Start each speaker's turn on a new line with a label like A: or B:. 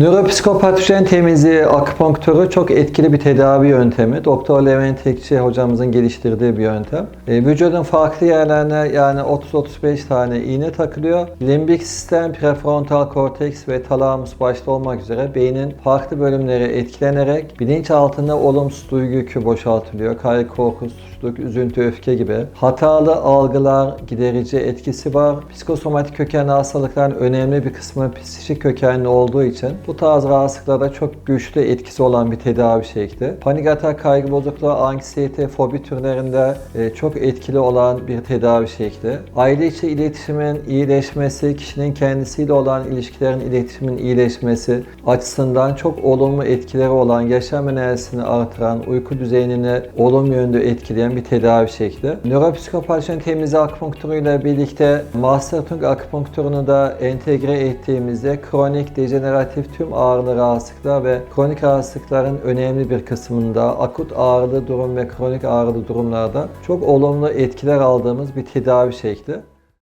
A: Nöropsikopatojen temizliği akupunktürü çok etkili bir tedavi yöntemi. Doktor Levent Tekçi hocamızın geliştirdiği bir yöntem. E, vücudun farklı yerlerine yani 30-35 tane iğne takılıyor. Limbik sistem, prefrontal korteks ve talamus başta olmak üzere beynin farklı bölümleri etkilenerek bilinç altında olumsuz duygu yükü boşaltılıyor. Kaygı, korku, suçluluk, üzüntü, öfke gibi. Hatalı algılar giderici etkisi var. Psikosomatik kökenli hastalıkların önemli bir kısmı psikik kökenli olduğu için bu tarz rahatsızlıklarda çok güçlü etkisi olan bir tedavi şekli. Panik atak, kaygı bozukluğu, anksiyete, fobi türlerinde e, çok etkili olan bir tedavi şekli. Aile içi iletişimin iyileşmesi, kişinin kendisiyle olan ilişkilerin iletişimin iyileşmesi açısından çok olumlu etkileri olan, yaşam enerjisini artıran, uyku düzeyini olumlu yönde etkileyen bir tedavi şekli. Nöropsikopatojen temizliği akupunktürüyle birlikte Master Tung akupunkturunu da entegre ettiğimizde kronik dejeneratif tüm ağrılı rahatsızlıklar ve kronik rahatsızlıkların önemli bir kısmında akut ağrılı durum ve kronik ağrılı durumlarda çok olumlu etkiler aldığımız bir tedavi şekli.